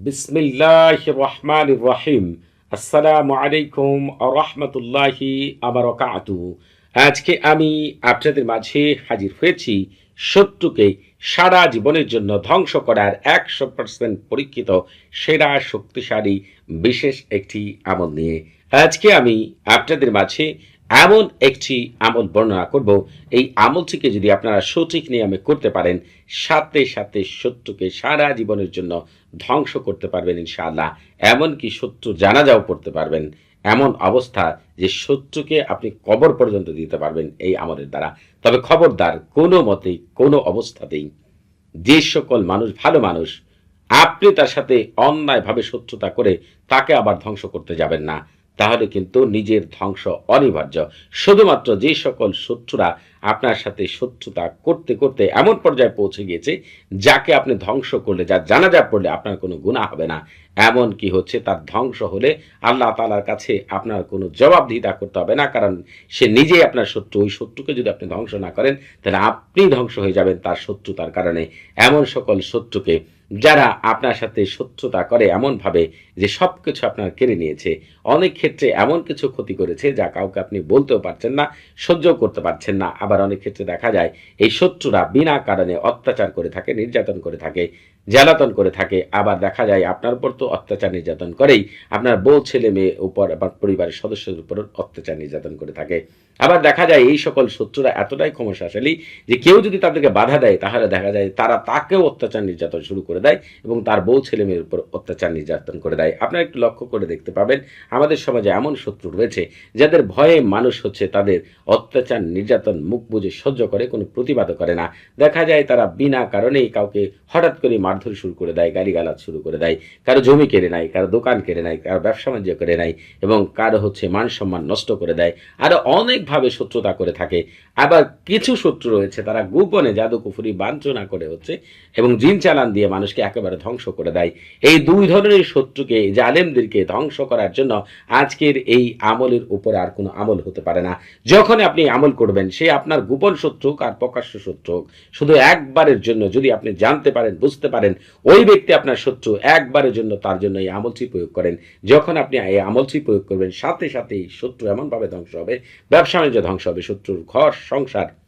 বিসমিল্লাহ রহমান রহিম। আসসালামু আলাইকুম রহমতুল্লাহি আবরকাতু। আজকে আমি আপনাদের মাঝে হাজির হয়েছি শত্রুকে সারা জীবনের জন্য ধ্বংস করার একশো পার্সেন্ট পরীক্ষিত, সেরা, শক্তিশালী, বিশেষ একটি আমল নিয়ে। আজকে আমি আপনাদের মাঝে এমন একটি আমল বর্ণনা করব। এই আমলটিকে যদি আপনারা সঠিক নিয়মে করতে পারেন, সাথে সাথে শত্রুকে সারা জীবনের জন্য ধ্বংস করতে পারবেন ইনশাআল্লাহ। এমনকি শত্রু জানাজাও পড়তে পারবেন। এমন অবস্থা যে শত্রুকে আপনি কবর পর্যন্ত দিতে পারবেন এই আমলের দ্বারা। তবে খবরদার কোনো মতেই, কোনো অবস্থাতেই যে সকল মানুষ, ভালো মানুষ, আপনি তার সাথে অন্যায়ভাবে শত্রুতা করে তাকে আবার ধ্বংস করতে যাবেন না। তাহলে কিন্তু নিজের ধ্বংস অনিবার্য। শুধুমাত্র যে সকল শত্রুরা আপনার সাথে শত্রুতা করতে করতে এমন পর্যায়ে পৌঁছে গিয়েছে, যাকে আপনি ধ্বংস করলে যা জানাজা পড়লে আপনার কোনো গুণা হবে না। এমন কি হচ্ছে, তার ধ্বংস হলে আল্লাহ তালার কাছে আপনার কোনো জবাবদিহিতা করতে হবে না, কারণ সে নিজেই আপনার শত্রু। ওই শত্রুকে যদি আপনি ধ্বংস না করেন, তাহলে আপনি ধ্বংস হয়ে যাবেন তার শত্রুতার কারণে। এমন সকল শত্রুকে, যারা আপনার সাথে শত্রুতা করে এমনভাবে যে সব কিছু আপনার কেড়ে নিয়েছে, অনেক ক্ষেত্রে এমন কিছু ক্ষতি করেছে যা কাউকে আপনি বলতেও পারছেন না সহ্য করতে পারছেন না। আবার অনেক ক্ষেত্রে দেখা যায়, এই শত্রুরা বিনা কারণে অত্যাচার করে থাকে, নির্যাতন করে থাকে, জ্বালাতন করে থাকে। আবার দেখা যায়, আপনার উপর তো অত্যাচার নির্যাতন করেই, আপনার বউ, ছেলে, মেয়ে উপর আবার পরিবারের সদস্যদের উপর অত্যাচার নির্যাতন করে থাকে। আবার দেখা যায়, এই সকল শত্রুরা এতটাই ক্ষমতাশালী যে কেউ যদি তাদেরকে বাধা দেয়, তাহলে দেখা যায় তারা তাকেও অত্যাচার নির্যাতন শুরু করে দেয় এবং তার বউ, ছেলে, মেয়ের উপর অত্যাচার নির্যাতন করে দেয়। আপনারা একটু লক্ষ্য করে দেখতে পাবেন, আমাদের সমাজে এমন শত্রু রয়েছে যাদের ভয়ে মানুষ হচ্ছে তাদের অত্যাচার, নির্যাতন, মুখ বুঝে সহ্য করে, কোনো প্রতিবাদও করে না। দেখা যায় তারা বিনা কারণেই কাউকে হঠাৎ করে মারধর শুরু করে দেয়, গালিগালাজ শুরু করে দেয়। কারও জমি কেড়ে নেয়, কারও দোকান কেড়ে নেয়, কারও ব্যবসা বাণিজ্য করে নেয় এবং কারও হচ্ছে মান সম্মান নষ্ট করে দেয়। আরও অনেকভাবে শত্রুতা করে থাকে। আবার কিছু শত্রু রয়েছে, তারা গোপনে জাদুকুফুরি বাঞ্ছনা করে হচ্ছে এবং জিন চালান দিয়ে মানুষকে একেবারে ধ্বংস করে দেয়। এই দুই ধরনের শত্রুকে জালেমদেরকে ধ্বংস করার জন্য আজকের এই আমলের উপরে আর কোনো আমল হতে পারে না। যখন আপনি আমল করবেন, সে আপনার গোপন শত্রু হোক আর প্রকাশ্য শত্রু হোক। শুধু একবারের জন্য যদি আপনি জানতে পারেন, বুঝতে পারেন, ওই ব্যক্তি আপনার শত্রু, একবারের জন্য তার জন্য এই আমলটি প্রয়োগ করেন। যখন আপনি এই আমলটি প্রয়োগ করবেন, সাথে সাথেই শত্রু এমনভাবে ধ্বংস হবে, ব্যবসা বাণিজ্য ধ্বংস হবে, শত্রুর ঘর, সংসার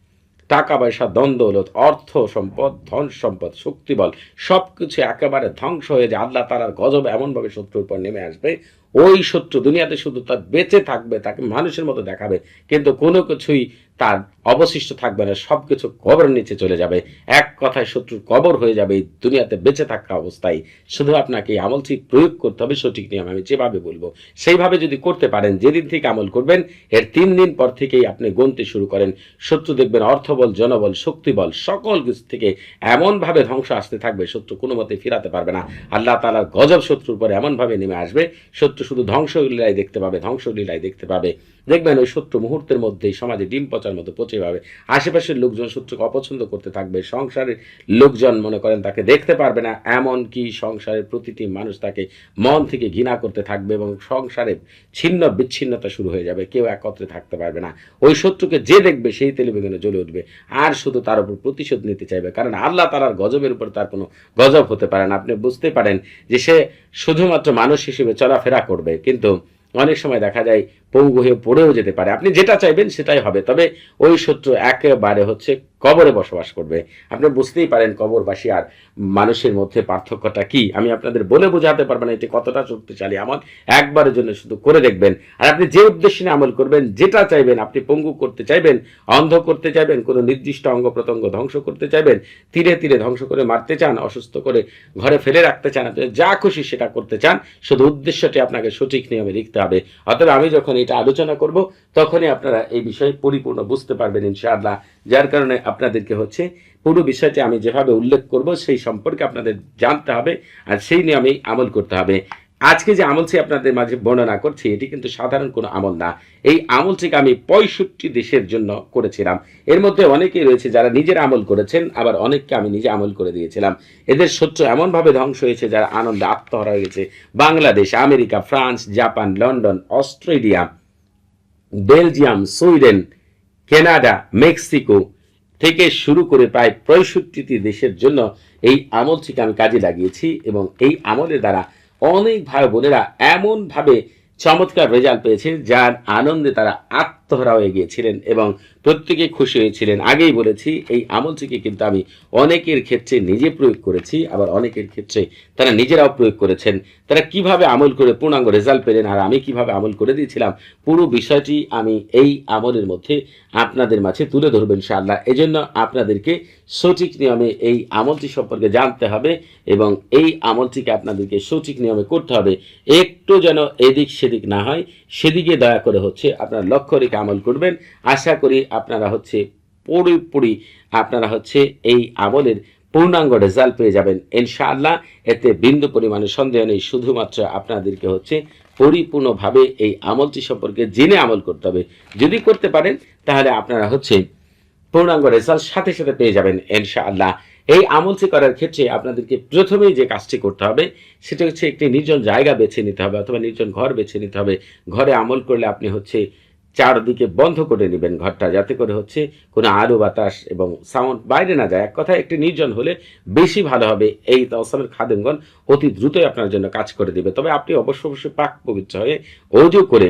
টাকা, পয়সা, দ্বন্দ্ব হলত অর্থ সম্পদ, ধন সম্পদ শক্তিবল সব কিছু একেবারে ধ্বংস হয়ে যায়। আল্লাহ তালার গজব এমনভাবে শত্রুর উপর নেমে আসবে। ওই শত্রু দুনিয়াতে শুধু তার বেঁচে থাকবে, তাকে মানুষের মতো দেখাবে, কিন্তু কোনো কিছুই তার অবশিষ্ট থাকবে না সব কিছু কবর নিচে চলে যাবে। এক কথায় শত্রুর কবর হয়ে যাবে, এই দুনিয়াতে বেঁচে থাকা অবস্থায়। শুধু আপনাকে এই আমলটি প্রয়োগ করতে হবে, সঠিক নিয়ম আমি যেভাবে বলব, সেইভাবে যদি করতে পারেন, যেদিন থেকে আমল করবেন, এর তিন দিন পর থেকেই আপনি গুনতে শুরু করেন। শত্রু দেখবেন অর্থবল, জনবল, শক্তিবল, সকল কিছু থেকে এমনভাবে ধ্বংস আসতে থাকবে, শত্রু কোনো মতে ফিরাতে পারবে না। আল্লাহ তালার গজব শত্রুর পরে এমনভাবে নেমে আসবে, শত্রু শুধু ধ্বংসলীলায় দেখতে পাবে, ধ্বংসলীলায় দেখতে পাবে। দেখবেন ওই শত্রু মুহূর্তের মধ্যেই সমাজে ডিম পচার মতো পচে পাবে আশেপাশের লোকজন শত্রুকে অপছন্দ করতে থাকবে সংসারের লোকজন মনে করেন তাকে দেখতে পারবে না এমন কি সংসারের প্রতিটি মানুষ তাকে মন থেকে ঘৃণা করতে থাকবে এবং সংসারে ছিন্ন বিচ্ছিন্নতা শুরু হয়ে যাবে, কেউ একত্রে থাকতে পারবে না। ওই শত্রুকে যে দেখবে সেই তেলিবেগুনে জ্বলে উঠবে, আর শুধু তার উপর প্রতিশোধ নিতে চাইবে, কারণ আল্লাহ তালার গজবের উপর তার কোনো গজব হতে পারে না। আপনি বুঝতে পারেন যে সে শুধুমাত্র মানুষ হিসেবে চলাফেরা করবে, কিন্তু অনেক সময় দেখা যায় পঙ্গু হয়ে পড়েও যেতে পারে। আপনি যেটা চাইবেন সেটাই হবে। তবে ওই শত্রু একেবারে হচ্ছে কবরে বসবাস করবে। আপনি বুঝতেই পারেন কবরবাসী আর মানুষের মধ্যে পার্থক্যটা কি? আমি আপনাদের বলে বোঝাতে পারব না এটি কতটা শক্তিশালী। আমল একবারের জন্য শুধু করে দেখবেন। আর আপনি যে উদ্দেশ্যে আমল করবেন, যেটা চাইবেন, আপনি পঙ্গু করতে চাইবেন, অন্ধ করতে চাইবেন, কোনো নির্দিষ্ট অঙ্গ প্রত্যঙ্গ ধ্বংস করতে চাইবেন, তীরে তীরে ধ্বংস করে মারতে চান, অসুস্থ করে ঘরে ফেলে রাখতে চান, আপনি যা খুশি সেটা করতে চান, শুধু উদ্দেশ্যটি আপনাকে সঠিক নিয়মে লিখতে হবে। অতএব আমি যখন এটা আলোচনা করব, তখনই আপনারা এই বিষয়ে পরিপূর্ণ বুঝতে পারবেন ইনশাআল্লাহ। যার কারণে আপনাদেরকে হচ্ছে পুরো বিষয়টি আমি যেভাবে উল্লেখ করব, সেই সম্পর্কে আপনাদের জানতে হবে আর সেই নিয়ে আমি আমল করতে হবে। আজকে যে আমলটি আপনাদের মাঝে বর্ণনা করছি, এটি কিন্তু সাধারণ কোনো আমল না। এই আমলটিকে আমি পঁয়ষট্টি দেশের জন্য করেছিলাম। এর মধ্যে অনেকেই রয়েছে যারা নিজের আমল করেছেন, আবার অনেককে আমি নিজে আমল করে দিয়েছিলাম। এদের শত্রু এমনভাবে ধ্বংস হয়েছে, যারা আনন্দে আত্মহারা হয়ে গেছে। Bangladesh, America, France, Japan, London, Australia, Belgium, Sweden, Canada, Mexico থেকে শুরু করে প্রায় পঁয়ষট্টিটি দেশের জন্য এই আমলটিকে আমি কাজে লাগিয়েছি এবং এই আমলের দ্বারা অনেক ভাই বোনেরা এমনভাবে চমৎকার রেজাল্ট পেয়েছে যার আনন্দে তারা আত্মহারা হয়ে গিয়েছিলেন এবং প্রত্যেকে খুশি হয়েছিলেন। আগেই বলেছি, এই আমলটিকে কিন্তু আমি অনেকের ক্ষেত্রে নিজে প্রয়োগ করেছি, আবার অনেকের ক্ষেত্রে তারা নিজেরাও প্রয়োগ করেছেন। তারা কীভাবে আমল করে পূর্ণাঙ্গ রেজাল্ট পেলেন আর আমি কীভাবে আমল করে দিয়েছিলাম, পুরো বিষয়টি আমি এই আমলের মধ্যে আপনাদের মাঝে তুলে ধরবেন ইনশাআল্লাহ। এজন্য আপনাদেরকে সঠিক নিয়মে এই আমলটি সম্পর্কে জানতে হবে এবং এই আমলটিকে আপনাদেরকে সঠিক নিয়মে করতে হবে। একটু যেন এদিক সেদিক না হয়, সেদিকে দয়া করে হচ্ছে আপনার লক্ষ্য রেখে আমল করবেন। আশা করি আপনারা হচ্ছে পুরোপুরি আপনারা হচ্ছে এই আমলের পূর্ণাঙ্গ রেজাল্ট পেয়ে যাবেন। ইনশাআল্লাহ এতে বিন্দু পরিমাণে সন্দেহ নেই। শুধুমাত্র আপনাদেরকে হচ্ছে পরিপূর্ণভাবে এই আমলটি সম্পর্কে জেনে আমল করতে হবে। যদি করতে পারেন, তাহলে আপনারা হচ্ছে পূর্ণাঙ্গ রেজাল্ট সাথে সাথে পেয়ে যাবেন ইনশাআল্লাহ। এই আমলটি করার ক্ষেত্রে আপনাদেরকে প্রথমেই যে কাজটি করতে হবে, সেটা হচ্ছে একটি নির্জন জায়গা বেছে নিতে হবে অথবা নির্জন ঘর বেছে নিতে হবে। ঘরে আমল করলে আপনি হচ্ছে চারদিকে বন্ধ করে নেবেন ঘরটা, যাতে করে হচ্ছে কোনো আলো, বাতাস এবং সাউন্ড বাইরে না যায়। এক কথা একটি নির্জন হলে বেশি ভালো হবে। এই তসমের খাদেমগণ অতি দ্রুতই আপনার জন্য কাজ করে দেবে। তবে আপনি অবশ্য অবশ্যই পাক পবিত্র হয়ে অজু করে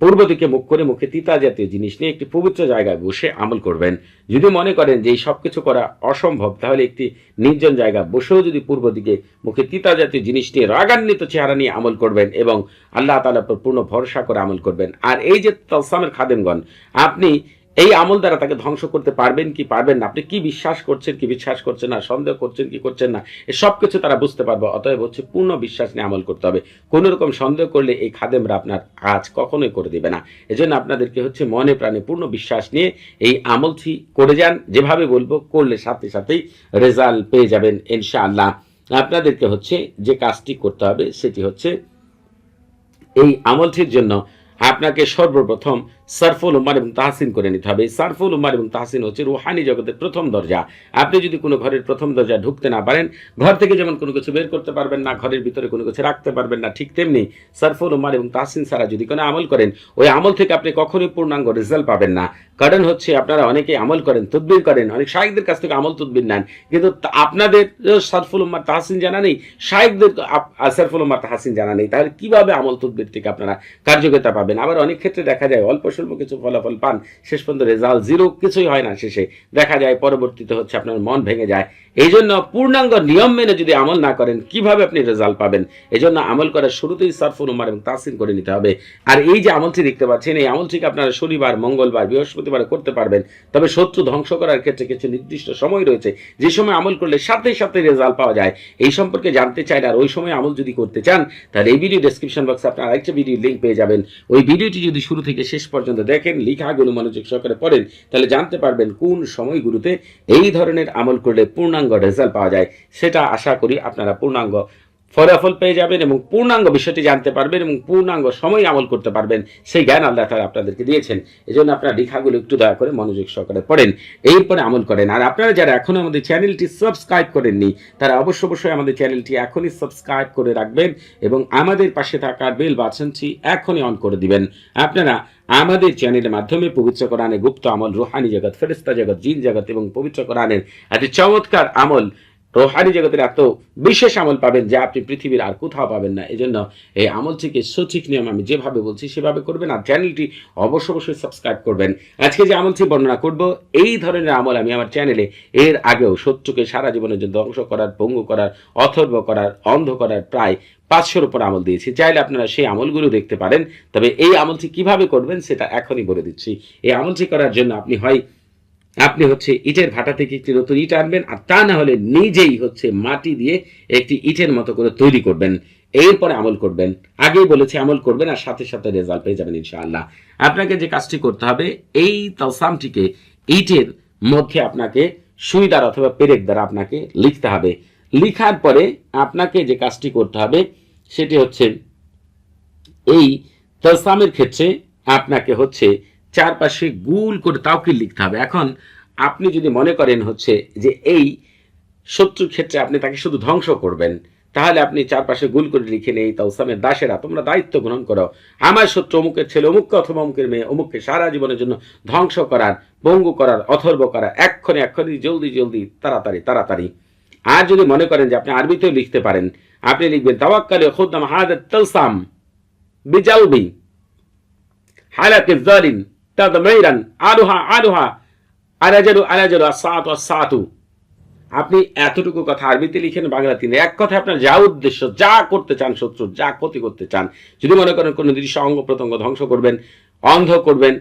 পূর্ব দিকে মুখ করে মুখে তিতা জাতীয় জিনিস নিয়ে একটি পবিত্র জায়গায় বসে আমল করবেন। যদি মনে করেন যে এই সব কিছু করা অসম্ভব, তাহলে একটি নির্জন জায়গা বসেও যদি পূর্ব দিকে মুখে তিতা জাতীয় জিনিস নিয়ে রাগান্বিত চেহারা নিয়ে আমল করবেন এবং আল্লাহ তালা উপর পূর্ণ ভরসা করে আমল করবেন। আর এই যে তলসামের খাদেমগণ, আপনি এই আমল দ্বারা তাকে ধ্বংস করতে পারবেন কি পারবেন না? আপনি কি বিশ্বাস করছেন, কি বিশ্বাস করছেন না, সন্দেহ করছেন, কি করছেন না সব কিছু তারা বুঝতে পারবে। অতএব হচ্ছে পূর্ণ বিশ্বাস নিয়ে আমল করতে হবে। কোনো রকম সন্দেহ করলে এই খাদেমরা আপনার কাজ কখনোই করে দেবে না। এজন্য আপনাদেরকে হচ্ছে মনে প্রাণে পূর্ণ বিশ্বাস নিয়ে এই আমলটি করে যান। যেভাবে বলব, করলে সাথে সাথেই রেজাল্ট পেয়ে যাবেন, ইনশাআল্লাহ। আপনাদেরকে হচ্ছে যে কাজটি করতে হবে, সেটি হচ্ছে এই আমলটির জন্য আপনাকে সর্বপ্রথম সারফুল উমার এবং তাহসিন করে নিতে হবে। সারফুল উমার এবং তাহসিন হচ্ছে রুহানি জগতের প্রথম দরজা। আপনি যদি কোনো ঘরের প্রথম দরজা ঢুকতে না পারেন, ঘর থেকে যেমন কোনো কিছু বের করতে পারবেন না, ঘরের ভিতরে কোনো কিছু রাখতে পারবেন না, ঠিক তেমনি সারফুল উমার এবং তাহসিন সারা যদি কোনো আমল করেন, ওই আমল থেকে আপনি কখনোই পূর্ণাঙ্গ রেজাল্ট পাবেন না। কারণ হচ্ছে আপনারা অনেকে আমল করেন, তদবির করেন, অনেক শাহেকদের কাছ থেকে আমল তদবির নেন। কিন্তু আপনাদের সারফুল উম্মার তাহসিন জানা নেই শাহেকদের সারফুল উম্মার তাহসিন জানা নেই। তাহলে কীভাবে আমল তদবির থেকে আপনারা কার্যকতা পাবেন? আবার অনেক ক্ষেত্রে দেখা যায় অল্প স্বল্প কিছু ফলাফল পান, শেষ পর্যন্ত রেজাল্ট জিরো কিছুই হয় না শেষে। দেখা যায় পরবর্তীতে হচ্ছে আপনার মন ভেঙে যায়। এই জন্য পূর্ণাঙ্গ নিয়ম মেনে যদি আমল না করেন, কীভাবে আপনি রেজাল্ট পাবেন? এই জন্য আমল করার শুরুতেই সারফুল উমার এবং তাসিন করে নিতে হবে। আর এই যে আমলটি দেখতে পাচ্ছেন, এই আমলটিকে আপনারা শনিবার, মঙ্গলবার, বৃহস্পতিবার করতে পারবেন। তবে শত্রু ধ্বংস করার ক্ষেত্রে কিছু নির্দিষ্ট সময় রয়েছে। যে সময় আমল করলে সাথে সাথে রেজাল্ট পাওয়া যায়। এই সম্পর্কে জানতে চাইলে আর ওই সময় আমল যদি করতে চান, তাহলে এই ভিডিও ডেসক্রিপশন বক্সে আপনার আরেকটা ভিডিও লিঙ্ক পেয়ে যাবেন। ওই ভিডিওটি যদি শুরু থেকে শেষ পর্যন্ত দেখেন লিখাগুলো মনোযোগ সহকারে পড়েন, তাহলে জানতে পারবেন কোন সময়গুলোতে এই ধরনের আমল করলে পূর্ণাঙ্গ রেজাল্ট পাওয়া যায়, সেটা আশা করি আপনারা পূর্ণাঙ্গ ফলাফল পেয়ে যাবেন এবং পূর্ণাঙ্গ বিষয়টি জানতে পারবেন এবং পূর্ণাঙ্গ সময় আমল করতে পারবেন। সেই জ্ঞান আল্লাহ তারা আপনাদেরকে দিয়েছেন। এই জন্য আপনারা লেখাগুলো একটু দয়া করে মনোযোগ সহকারে পড়েন, এরপরে আমল করেন। আর আপনারা যারা এখনও আমাদের চ্যানেলটি সাবস্ক্রাইব করেননি, তারা অবশ্য অবশ্যই আমাদের চ্যানেলটি এখনই সাবস্ক্রাইব করে রাখবেন এবং আমাদের পাশে থাকা বেল বাটনটি এখনই অন করে দিবেন। আপনারা আমাদের চ্যানেলের মাধ্যমে পবিত্র কোরআনে গুপ্ত আমল, রোহানি জগৎ ফেরিস্তা জগৎ, জিন জগৎ এবং পবিত্র কোরআনের এত চমৎকার আমল, রোহানি জগতের এত বিশেষ আমল পাবেন যা আপনি পৃথিবীর আর কোথাও পাবেন না। এই জন্য এই আমল থেকে সঠিক নিয়ম আমি যেভাবে বলছি সেভাবে করবেন আর চ্যানেলটি অবশ্য অবশ্যই সাবস্ক্রাইব করবেন। আজকে যে আমলটি বর্ণনা করব, এই ধরনের আমল আমি আমার চ্যানেলে এর আগেও শত্রুকে সারা জীবনের জন্য ধ্বংস করার, পঙ্গু করার, অথর্ব করার, অন্ধ করার প্রায় পাঁচশোর উপর আমল দিয়েছি। চাইলে আপনারা সেই আমলগুলো দেখতে পারেন। তবে এই আমলটি কীভাবে করবেন সেটা এখনই বলে দিচ্ছি। এই আমলটি করার জন্য আপনি হয়, আপনি হচ্ছে ইটের ভাটা থেকে একটি নতুন ইট আনবেন আর তা না হলে নিজেই হচ্ছে মাটি দিয়ে একটি ইটের মতো করে তৈরি করবেন। এরপরে আমল করবেন। আগেই বলেছি আমল করবেন আর সাথে সাথে রেজাল্ট পেয়ে যাবেন ইনশাআল্লাহ। আপনাকে যে কাজটি করতে হবে, এই তালসামটিকে ইটের মধ্যে আপনাকে সুই দ্বারা অথবা পেরেক দ্বারা আপনাকে লিখতে হবে। লিখার পরে আপনাকে যে কাজটি করতে হবে, সেটি হচ্ছে এই তলসামের ক্ষেত্রে আপনাকে হচ্ছে চারপাশে গুল করে তাওকিল লিখতে হবে। এখন আপনি যদি মনে করেন হচ্ছে যে এই শত্রুর ক্ষেত্রে আপনি তাকে শুধু ধ্বংস করবেন, তাহলে আপনি চারপাশে গুল করে লিখে নেই তাওসামের দাসেরা, তোমরা দায়িত্ব গ্রহণ করো। আমার শত্রু অমুকের ছেলে, অমুককে অথবা অমুকের মেয়ে, অমুককে সারা জীবনের জন্য ধ্বংস করার পঙ্গু করার, অথর্ব করা এক্ষণে এক্ষণে জলদি জলদি, তাড়াতাড়ি তাড়াতাড়ি আর যদি মনে করেন যে আপনি আরবিতেও লিখতে পারেন, আপনি লিখবেন, তাওয়াক্কালে খুদ্দাম হাদাত তালসাম বিজালবি হালাত জালিম তাদমাইরান আলুহা আলুহা আলাজালু আলাজালু আসাতু আসাতু আপনি এতটুকু কথা আরবিতে লিখেন বাংলা তিনি এক কথা আপনার যা উদ্দেশ্য, যা করতে চান শত্রুর যা ক্ষতি করতে চান, যদি মনে করেন কোনো দৃশ্য অঙ্গ প্রত্যঙ্গ ধ্বংস করবেন, অন্ধ করবেন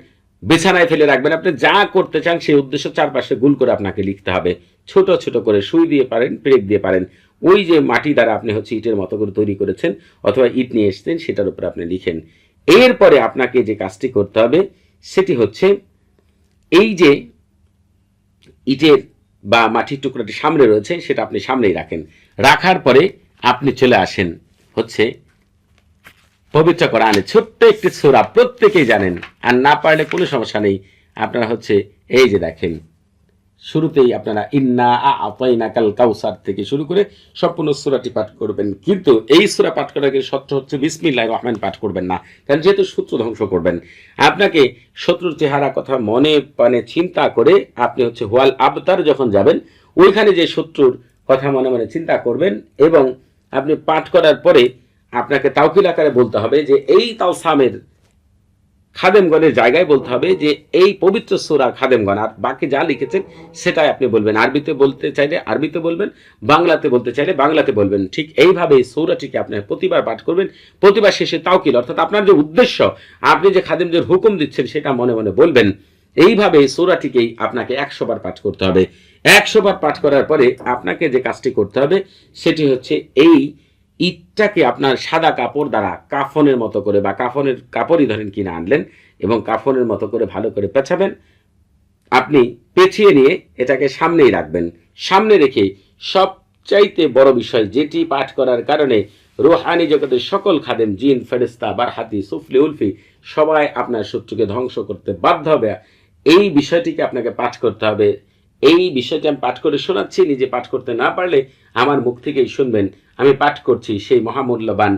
বিছানায় ফেলে রাখবেন। আপনি যা করতে চান সেই উদ্দেশ্য চারপাশে গুল করে আপনাকে লিখতে হবে। ছোট ছোট করে সুই দিয়ে পারেন, পেরেক দিয়ে পারেন। ওই যে মাটি দ্বারা আপনি হচ্ছে ইটের মতো করে তৈরি করেছেন অথবা ইট নিয়ে এসছেন, সেটার উপরে আপনি লিখেন। এরপরে আপনাকে যে কাজটি করতে হবে, সেটি হচ্ছে এই যে ইটের বা মাটির টুকরাটি সামনে রয়েছে, সেটা আপনি সামনেই রাখেন। রাখার পরে আপনি চলে আসেন হচ্ছে পবিত্র কোরআনে ছোট্ট একটি সুরা প্রত্যেকেই জানেন। আর না পারলে কোনো সমস্যা নেই। আপনারা হচ্ছে, এই যে দেখেন, শুরুতেই আপনারা ইন্না আপাইনা কাল কাউসার থেকে শুরু করে সম্পূর্ণ সুরাটি পাঠ করবেন। কিন্তু এই সুরা পাঠ করার আগে সত্য হচ্ছে বিসমিল্লাহ রহমান পাঠ করবেন না। কারণ যেহেতু শত্রু ধ্বংস করবেন। আপনাকে শত্রুর চেহারা কথা মনে মানে চিন্তা করে আপনি হচ্ছে হোয়াল আবতার যখন যাবেন, ওইখানে যে শত্রুর কথা মনে মনে চিন্তা করবেন এবং আপনি পাঠ করার পরে আপনাকে তাওকিল আকারে বলতে হবে যে এই তাওসামের খাদেমগণের জায়গায় বলতে হবে যে এই পবিত্র সুরা খাদেমগণ, আর বাকি যা লিখেছেন সেটাই আপনি বলবেন। আরবিতে বলতে চাইলে আরবিতে বলবেন, বাংলাতে বলতে চাইলে বাংলাতে বলবেন। ঠিক এইভাবে এই সৌরাটিকে আপনি প্রতিবার পাঠ করবেন, প্রতিবার শেষে তাওকিল, অর্থাৎ আপনার যে উদ্দেশ্য, আপনি যে খাদেমদের হুকুম দিচ্ছেন সেটা মনে মনে বলবেন। এইভাবে এই সৌরাটিকেই আপনাকে একশো বার পাঠ করতে হবে। একশো বার পাঠ করার পরে আপনাকে যে কাজটি করতে হবে, সেটি হচ্ছে এই ইটটাকে আপনার সাদা কাপড় দ্বারা কাফনের মতো করে বা কাফনের কাপড়ই ধরেন কিনে আনলেন এবং কাফনের মতো করে ভালো করে পেছাবেন, আপনি পেছিয়ে নিয়ে এটাকে সামনেই রাখবেন। সামনে রেখে সবচাইতে বড় বিষয় যেটি পাঠ করার কারণে রোহানি জগতের সকল খাদেম, জিন ফেরেস্তা বারহাতি, সুফলি, উলফি, সবাই আপনার শত্রুকে ধ্বংস করতে বাধ্য হবে। এই বিষয়টিকে আপনাকে পাঠ করতে হবে। এই বিষয়টি আমি পাঠ করে শোনাচ্ছি, নিজে পাঠ করতে না পারলে আমার মুখ থেকেই শুনবেন আমি পাঠ করছি সেই মহামূল্যবান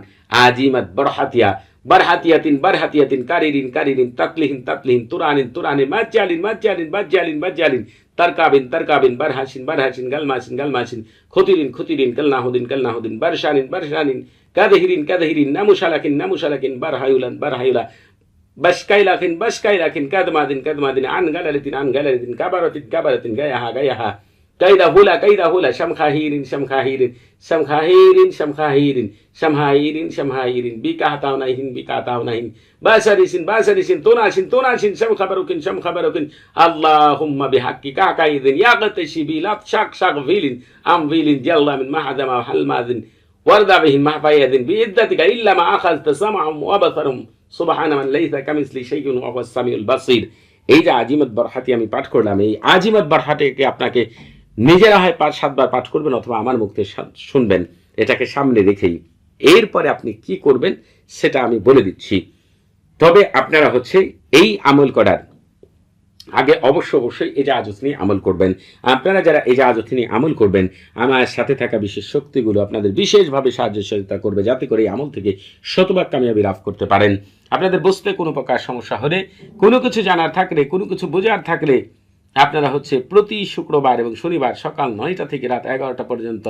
আজিমাদ বরহাতিয়া। বারহাতিয়াতিন বারহাতিয়াতিন, কারিরিন কারিরিন, তাকলিহিন তাকলিহিন, তুরানিন তুরানিন, মাজ্জালিন মাজ্জালিন মাজ্জালিন মাজ্জালিন, তারকাবিন তারকাবিন, বারহাসিন বারহাসিন, গালমাসিন গালমাসিন, খুতিরিন খুতিরিন কালনাহুদিন কালনাহুদিন বারশানিন বারশানিন কাদহিরিন কাদহিরিন, নামুশালাকিন নামুশালাকিন, বারহায়ুলান, বারহায়ুলা, বাসকাইলাকিন বাসকাইলাকিন, কাদমাদিন কাদমাদিন আন গালালিতিন আন গালালিতিন কাবারতিন কাবারতিন, গায়াহা গায়াহা। كيدا هولا كيدا هولا شمخاهيرين شمخاهيرين شمخاهيرين شمخاهيرين شمخاهيرين شمخاهيرين بكاتاوناهين بكاتاوناهين باسريسين باسريسين توناشين توناشين شمخبروكين شمخبروكين اللهم بحقك كايدين يا قتشي بلا شاك شاك فيلين ام فيلين جل من محدم وحل ماذن وارضى بهم محفايدين بإدتك إلا ما أخذت سمعهم وبصرهم সুবাহান মান লাইসা কামিসলি শাইউন ওয়া হুয়াস সামিউল বাসীর এই যে আজিমত বরহাতি আমি পাঠ করলাম এই আজিমত বরহাটিকে আপনাকে নিজেরা হয় পাঁচ সাতবার পাঠ করবেন অথবা আমার মুখে শুনবেন। এটাকে সামনে রেখেই। এরপরে আপনি কি করবেন সেটা আমি বলে দিচ্ছি। তবে আপনারা হচ্ছে এই আমল করার আগে অবশ্য অবশ্যই এই জাহাজত নিয়ে আমল করবেন। আপনারা যারা এই জাহাজত নিয়ে আমল করবেন, আমার সাথে থাকা বিশেষ শক্তিগুলো আপনাদের বিশেষভাবে সাহায্য সহযোগিতা করবে, যাতে করে এই আমল থেকে শতভাগ কামিয়াবি লাভ করতে পারেন। আপনাদের বুঝতে কোনো প্রকার সমস্যা হলে, কোনো কিছু জানার থাকলে, কোনো কিছু বোঝার থাকলে আপনারা হচ্ছে প্রতি শুক্রবার এবং শনিবার সকাল নয়টা থেকে রাত এগারোটা পর্যন্ত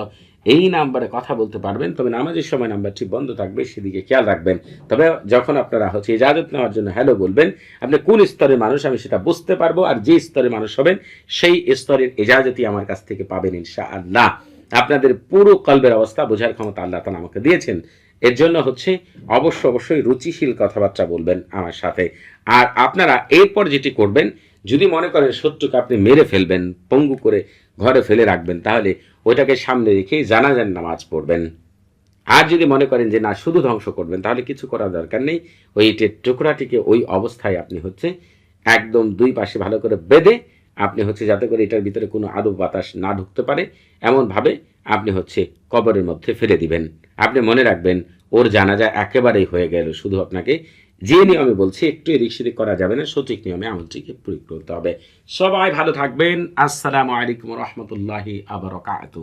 এই নাম্বারে কথা বলতে পারবেন। তবে নামাজের সময় নাম্বারটি বন্ধ থাকবে, সেদিকে খেয়াল রাখবেন। তবে যখন আপনারা হচ্ছে ইজাজত নেওয়ার জন্য হ্যালো বলবেন, আপনি কোন স্তরের মানুষ আমি সেটা বুঝতে পারব আর যে স্তরের মানুষ হবেন সেই স্তরের ইজাজতই আমার কাছ থেকে পাবেন ইনশা আল্লাহ আপনাদের পুরো কল্পের অবস্থা বোঝার ক্ষমতা আল্লাহ তালা আমাকে দিয়েছেন। এর জন্য হচ্ছে অবশ্য অবশ্যই রুচিশীল কথাবার্তা বলবেন আমার সাথে। আর আপনারা এরপর যেটি করবেন যদি মনে করেন শত্রুকে আপনি মেরে ফেলবেন, পঙ্গু করে ঘরে ফেলে রাখবেন, তাহলে ওইটাকে সামনে রেখেই জানাজান নামাজ পড়বেন। আর যদি মনে করেন যে না, শুধু ধ্বংস করবেন, তাহলে কিছু করার দরকার নেই। ওই ইটের টুকরাটিকে ওই অবস্থায় আপনি হচ্ছে একদম দুই পাশে ভালো করে বেঁধে আপনি হচ্ছে যাতে করে এটার ভিতরে কোনো আদব বাতাস না ঢুকতে পারে, এমনভাবে আপনি হচ্ছে কবরের মধ্যে ফেলে দিবেন। আপনি মনে রাখবেন, ওর জানাজা একেবারেই হয়ে গেল, শুধু আপনাকে যে নিয়মে বলছি, একটু এদিক সেদিক করা যাবে না, সঠিক নিয়মে আমলটিকে প্রয়োগ করতে হবে। সবাই ভালো থাকবেন। আসসালামু আলাইকুম রহমতুল্লাহি আবরকাত